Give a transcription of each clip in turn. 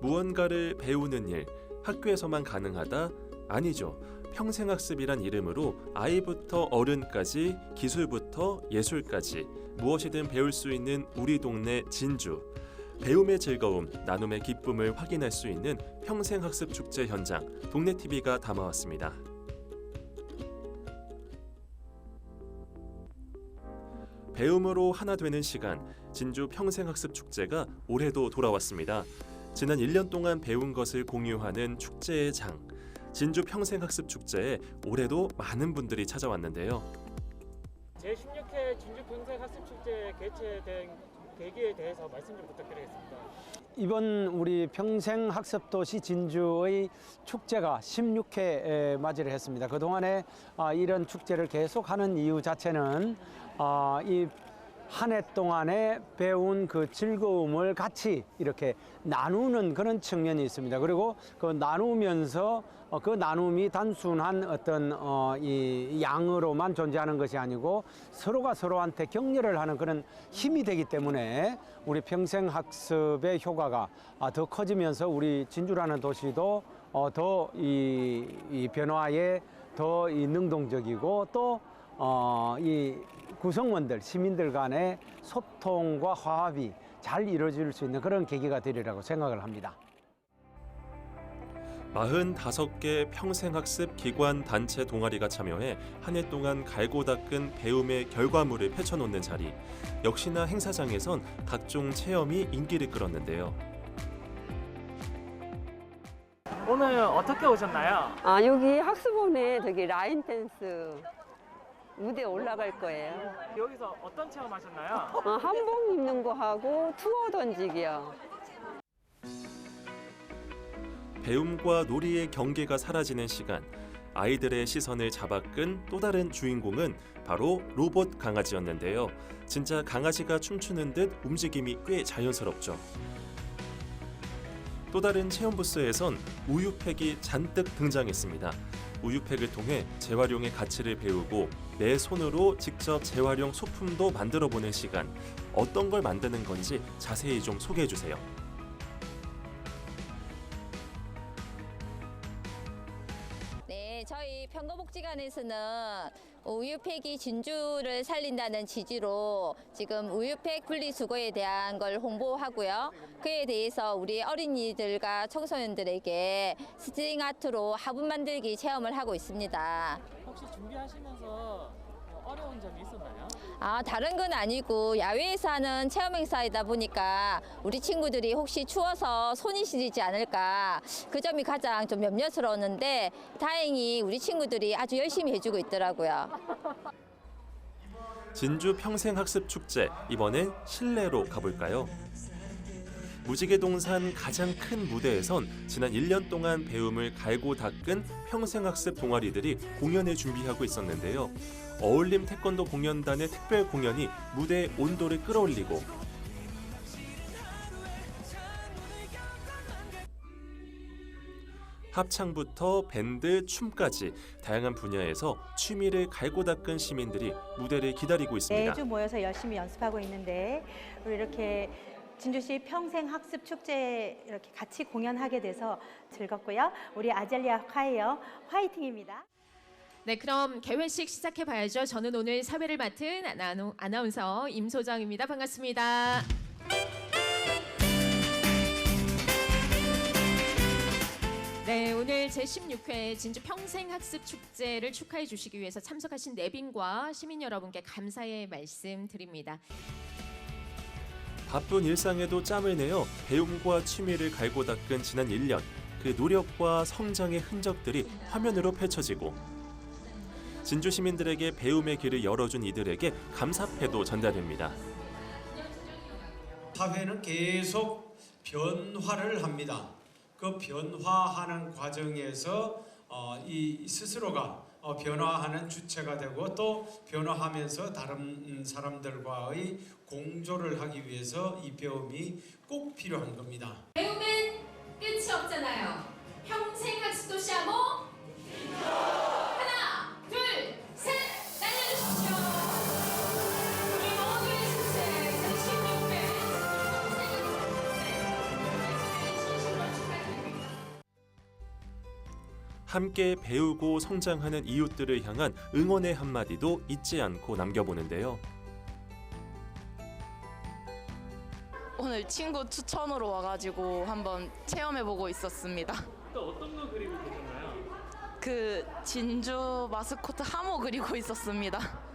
무언가를 배우는 일, 학교에서만 가능하다? 아니죠. 평생학습이란 이름으로 아이부터 어른까지 기술부터 예술까지 무엇이든 배울 수 있는 우리 동네 진주. 배움의 즐거움, 나눔의 기쁨을 확인할 수 있는 평생학습 축제 현장 동네 TV가 담아왔습니다. 배움으로 하나 되는 시간 진주 평생학습 축제가 올해도 돌아왔습니다. 지난 1년 동안 배운 것을 공유하는 축제의 장 진주 평생학습 축제에 올해도 많은 분들이 찾아왔는데요. 제16회 진주 평생 학습 축제 개최된 계기에 대해서 말씀 좀 부탁드리겠습니다. 이번 우리 평생 학습 도시 진주의 축제가 16회 맞이를 했습니다. 그동안에 아, 이런 축제를 계속하는 이유 자체는 아, 이 한 해 동안에 배운 그 즐거움을 같이 이렇게 나누는 그런 측면이 있습니다. 그리고 그 나누면서 어, 그 나눔이 단순한 어떤 어, 이 양으로만 존재하는 것이 아니고 서로가 서로한테 격려를 하는 그런 힘이 되기 때문에 우리 평생 학습의 효과가 아, 더 커지면서 우리 진주라는 도시도 어, 더이 이 변화에 더 이 능동적이고 또 어, 이 구성원들, 시민들 간의 소통과 화합이 잘 이루어질 수 있는 그런 계기가 되리라고 생각을 합니다. 45개 평생학습 기관 단체 동아리가 참여해 한 해 동안 갈고 닦은 배움의 결과물을 펼쳐놓는 자리. 역시나 행사장에선 각종 체험이 인기를 끌었는데요. 오늘 어떻게 오셨나요? 아 여기 학습원에 저기 라인 댄스 무대 올라갈 거예요. 여기서 어떤 체험하셨나요? 어, 한복 입는 거 하고 투어 던지기요. 배움과 놀이의 경계가 사라지는 시간. 아이들의 시선을 잡아끈 또 다른 주인공은 바로 로봇 강아지였는데요. 진짜 강아지가 춤추는 듯 움직임이 꽤 자연스럽죠. 또 다른 체험 부스에선 우유팩이 잔뜩 등장했습니다. 우유팩을 통해 재활용의 가치를 배우고 내 손으로 직접 재활용 소품도 만들어 보는 시간. 어떤 걸 만드는 건지 자세히 좀 소개해 주세요. 네, 저희 평거복지관에서는 우유팩이 진주를 살린다는 취지로 지금 우유팩 분리수거에 대한 걸 홍보하고요. 그에 대해서 우리 어린이들과 청소년들에게 스트링 아트로 화분 만들기 체험을 하고 있습니다. 혹시 준비하시면서 뭐 어려운 점이 있었나요? 아, 다른 건 아니고 야외에서 하는 체험 행사이다 보니까 우리 친구들이 혹시 추워서 손이 시리지 않을까 그 점이 가장 좀 염려스러웠는데 다행히 우리 친구들이 아주 열심히 해주고 있더라고요. 진주 평생학습 축제 이번엔 실내로 가볼까요? 무지개동산 가장 큰 무대에선 지난 1년 동안 배움을 갈고 닦은 평생학습 동아리들이 공연을 준비하고 있었는데요. 어울림 태권도 공연단의 특별 공연이 무대의 온도를 끌어올리고 합창부터 밴드, 춤까지 다양한 분야에서 취미를 갈고 닦은 시민들이 무대를 기다리고 있습니다. 매주 모여서 열심히 연습하고 있는데 우리 이렇게 진주시 평생 학습 축제 이렇게 같이 공연하게 돼서 즐겁고요. 우리 아젤리아 콰이어 화이팅입니다. 네, 그럼 개회식 시작해 봐야죠. 저는 오늘 사회를 맡은 아나운- 아나운서 임소정입니다. 반갑습니다. 네, 오늘 제16회 진주 평생학습 축제를 축하해 주시기 위해서 참석하신 내빈과 시민 여러분께 감사의 말씀 드립니다. 바쁜 일상에도 짬을 내어 배움과 취미를 갈고 닦은 지난 1년 그 노력과 성장의 흔적들이 화면으로 펼쳐지고 진주 시민들에게 배움의 길을 열어준 이들에게 감사패도 전달됩니다. 사회는 계속 변화를 합니다. 그 변화하는 과정에서 어, 이 스스로가 어, 변화하는 주체가 되고 또 변화하면서 다른 음, 사람들과의 공조를 하기 위해서 이 배움이 꼭 필요한 겁니다. 배움은 끝이 없잖아요. 평생 학습 도시 암호 하나, 함께 배우고 성장하는 이웃들을 향한 응원의 한마디도 잊지 않고 남겨보는데요. 오늘 친구 추천으로 와가지고 한번 체험해보고 있었습니다. 또 어떤 거 그리고 계셨나요? 그 진주 마스코트 하모 그리고 있었습니다.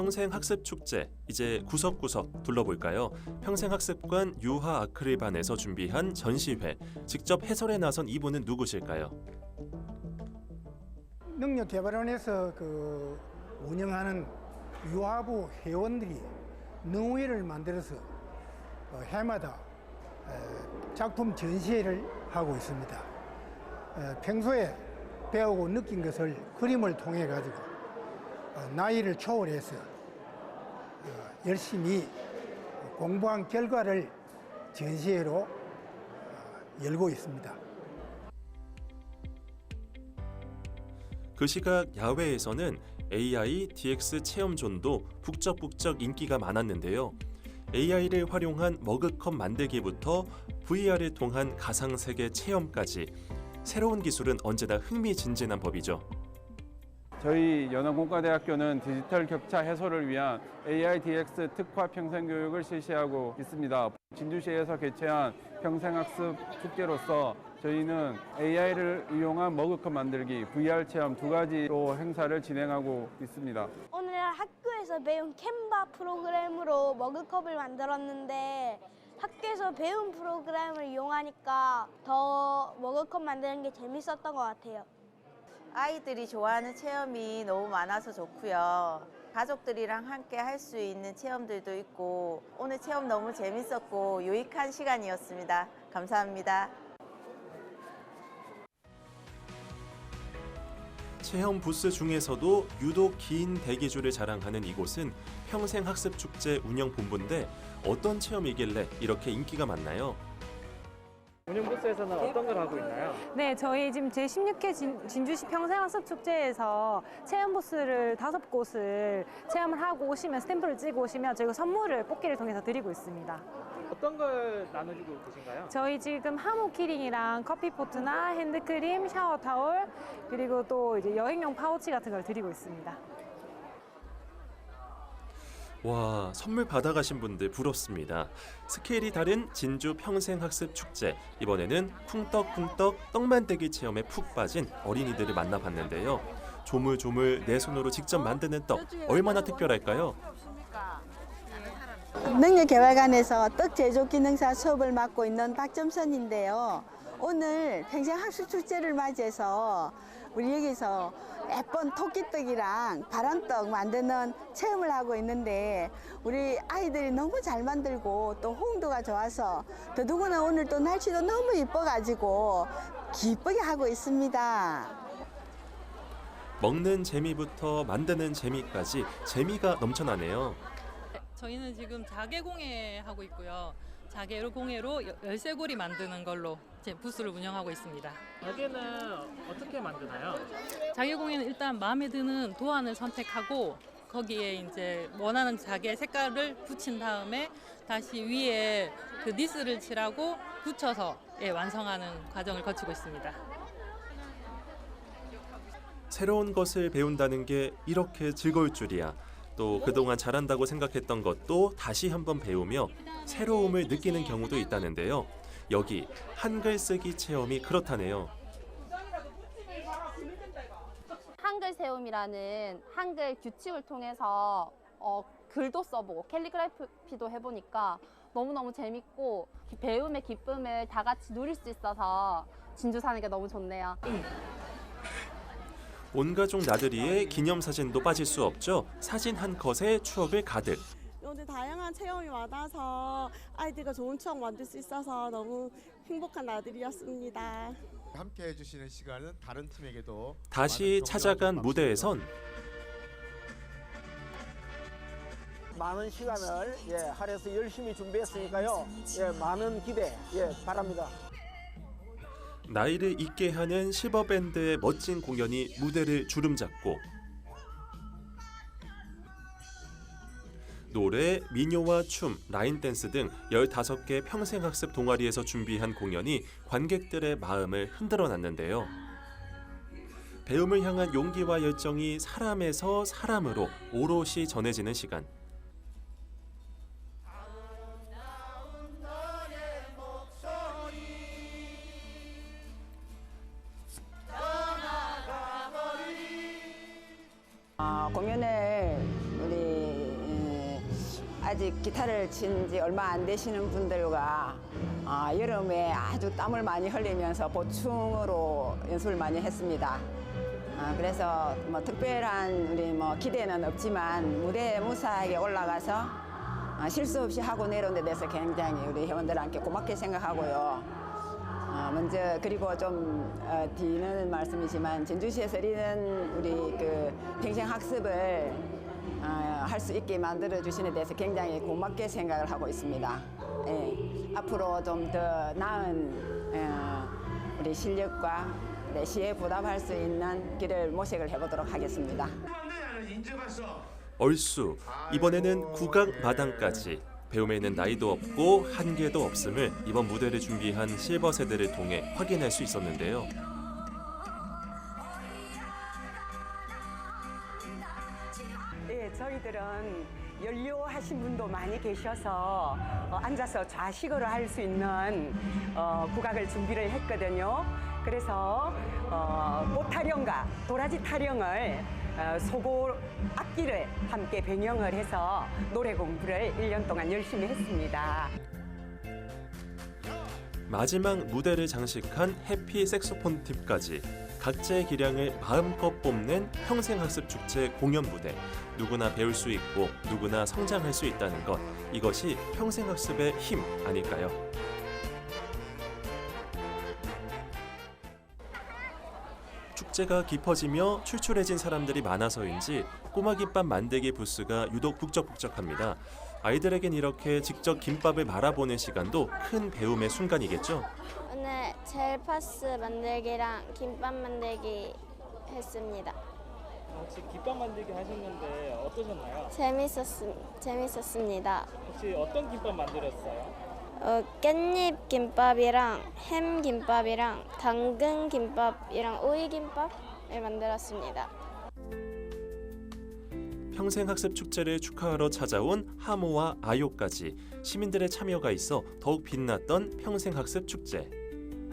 평생학습 축제 이제 구석구석 둘러볼까요? 평생학습관 유화 아크릴반에서 준비한 전시회 직접 해설에 나선 이분은 누구실까요? 능력개발원에서 그 운영하는 유아부 회원들이 능우회를 만들어서 어, 해마다 에, 작품 전시회를 하고 있습니다. 에, 평소에 배우고 느낀 것을 그림을 통해 가지고 어, 나이를 초월해서 어, 열심히 공부한 결과를 전시회로 어, 열고 있습니다. 그 시각 야외에서는 AI DX 체험존도 북적북적 인기가 많았는데요. AI를 활용한 머그컵 만들기부터 VR을 통한 가상세계 체험까지 새로운 기술은 언제나 흥미진진한 법이죠. 저희 연안공과대학교는 디지털 격차 해소를 위한 AI DX 특화 평생교육을 실시하고 있습니다. 진주시에서 개최한 평생학습 축제로서 저희는 AI를 이용한 머그컵 만들기, VR 체험 두 가지로 행사를 진행하고 있습니다. 오늘 학교에서 배운 캔바 프로그램으로 머그컵을 만들었는데 학교에서 배운 프로그램을 이용하니까 더 머그컵 만드는 게 재밌었던 것 같아요. 아이들이 좋아하는 체험이 너무 많아서 좋고요. 가족들이랑 함께 할 수 있는 체험들도 있고 오늘 체험 너무 재밌었고 유익한 시간이었습니다. 감사합니다. 체험 부스 중에서도 유독 긴 대기줄을 자랑하는 이곳은 평생학습축제 운영본부인데 어떤 체험이길래 이렇게 인기가 많나요? 운영 부스에서는 어떤 걸 하고 있나요? 네, 저희 지금 제16회 진, 진주시 평생학습 축제에서 체험 부스를 다섯 곳을 체험을 하고 오시면 스탬프를 찍고 오시면 저희가 선물을 뽑기를 통해서 드리고 있습니다. 어떤 걸 나눠주고 계신가요? 저희 지금 하모 키링이랑 커피포트나 핸드크림, 샤워 타올 그리고 또 이제 여행용 파우치 같은 걸 드리고 있습니다. 와 선물 받아가신 분들 부럽습니다. 스케일이 다른 진주 평생학습 축제 이번에는 쿵떡쿵떡 떡만들기 체험에 푹 빠진 어린이들을 만나봤는데요. 조물조물 내 손으로 직접 만드는 떡 얼마나 특별할까요? 능력개발관에서 떡 제조 기능사 수업을 맡고 있는 박점선인데요. 오늘 평생학습축제를 맞이해서 우리 여기서 예쁜 토끼떡이랑 바란떡 만드는 체험을 하고 있는데 우리 아이들이 너무 잘 만들고 또 호응도가 좋아서 더더구나 오늘 또 날씨도 너무 이뻐가지고 기쁘게 하고 있습니다. 먹는 재미부터 만드는 재미까지 재미가 넘쳐나네요. 저희는 지금 자개공예 하고 있고요. 자개로 공예로 여- 열쇠고리 만드는 걸로 제 부스를 운영하고 있습니다. 가게는 어떻게 만드나요? 자개 공예는 일단 마음에 드는 도안을 선택하고 거기에 이제 원하는 자개 색깔을 붙인 다음에 다시 위에 그 니스를 칠하고 붙여서 예, 완성하는 과정을 거치고 있습니다. 새로운 것을 배운다는 게 이렇게 즐거울 줄이야. 또 그동안 잘한다고 생각했던 것도 다시 한번 배우며 새로움을 느끼는 경우도 있다는데요. 여기 한글 쓰기 체험이 그렇다네요. 한글 세움이라는 한글 규칙을 통해서 어, 글도 써보고 캘리그래피도 해보니까 너무너무 재밌고 배움의 기쁨을 다 같이 누릴 수 있어서 진주 사는 게 너무 좋네요. 온 가족 나들이에 기념 사진도 빠질 수 없죠. 사진 한 컷에 추억을 가득. 오늘 다양한 체험이 많아서 아이들과 좋은 추억 만들 수 있어서 너무 행복한 나들이었습니다. 함께 해주시는 시간은 다른 팀에게도 다시 찾아간 무대에선 많은 시간을 예, 할애해서 열심히 준비했으니까요. 예, 많은 기대 예, 바랍니다. 나이를 잊게 하는 실버밴드의 멋진 공연이 무대를 주름잡고 노래, 민요와 춤, 라인 댄스 등 15개 평생학습 동아리에서 준비한 공연이 관객들의 마음을 흔들어 놨는데요. 배움을 향한 용기와 열정이 사람에서 사람으로 오롯이 전해지는 시간. 기타를 친 지 얼마 안 되시는 분들과 어, 여름에 아주 땀을 많이 흘리면서 보충으로 연습을 많이 했습니다. 어, 그래서 뭐 특별한 우리 뭐 기대는 없지만 무대에 무사하게 올라가서 어, 실수 없이 하고 내려온 데 대해서 굉장히 우리 회원들한테 고맙게 생각하고요. 어, 먼저 그리고 좀 어, 뒤는 말씀이지만 전주시에서 이런 우리 그 평생 학습을 어, 할 수 있게 만들어 주시는 데서 굉장히 고맙게 생각을 하고 있습니다. 예, 앞으로 좀 더 나은 어, 우리 실력과 네, 시에 보답할 수 있는 길을 모색을 해보도록 하겠습니다. 얼쑤 이번에는 국악 마당까지 배움에는 나이도 없고 한계도 없음을 이번 무대를 준비한 실버 세대를 통해 확인할 수 있었는데요. 네, 저희들은 연료하신 분도 많이 계셔서 어, 앉아서 좌식으로 할 수 있는 어, 국악을 준비를 했거든요. 그래서 어, 꽃 타령과 도라지 타령을 어, 소고 악기를 함께 병영을 해서 노래 공부를 1년 동안 열심히 했습니다. 마지막 무대를 장식한 해피 색소폰 팁까지 각자의 기량을 마음껏 뽐낸 평생학습 축제 공연 무대 누구나 배울 수 있고 누구나 성장할 수 있다는 것 이것이 평생학습의 힘 아닐까요? 축제가 깊어지며 출출해진 사람들이 많아서인지 꼬마 김밥 만들기 부스가 유독 북적북적합니다. 아이들에겐 이렇게 직접 김밥을 말아보는 시간도 큰 배움의 순간이겠죠. 오늘 젤파스 만들기랑 김밥 만들기 했습니다. 혹시 김밥 만들기 하셨는데 어떠셨나요? 재밌었, 재밌었습니다. 혹시 어떤 김밥 만들었어요? 어, 깻잎 김밥이랑 햄 김밥이랑 당근 김밥이랑 오이 김밥을 만들었습니다. 평생학습 축제를 축하하러 찾아온 하모와 아요까지 시민들의 참여가 있어 더욱 빛났던 평생학습 축제.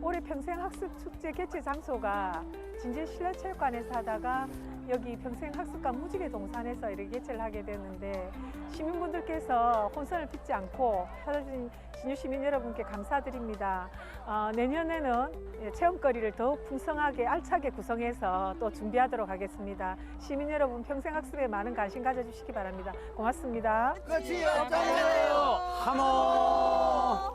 올해 평생학습 축제 개최 장소가 진주 실내체육관에서 하다가 여기 평생학습관 무지개 동산에서 이렇게 개최를 하게 됐는데 시민분들께서 혼선을 빚지 않고 찾아주신 진주 시민 여러분께 감사드립니다. 어, 내년에는 예, 체험거리를 더욱 풍성하게 알차게 구성해서 또 준비하도록 하겠습니다. 시민 여러분 평생학습에 많은 관심 가져주시기 바랍니다. 고맙습니다. 끝이 하모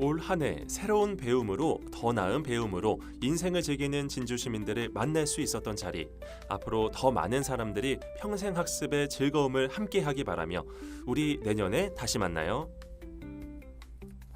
올 한 해 새로운 배움으로 더 나은 배움으로 인생을 즐기는 진주 시민들을 만날 수 있었던 자리. 앞으로 더 많은 사람들이 평생 학습의 즐거움을 함께하기 바라며 우리 내년에 다시 만나요.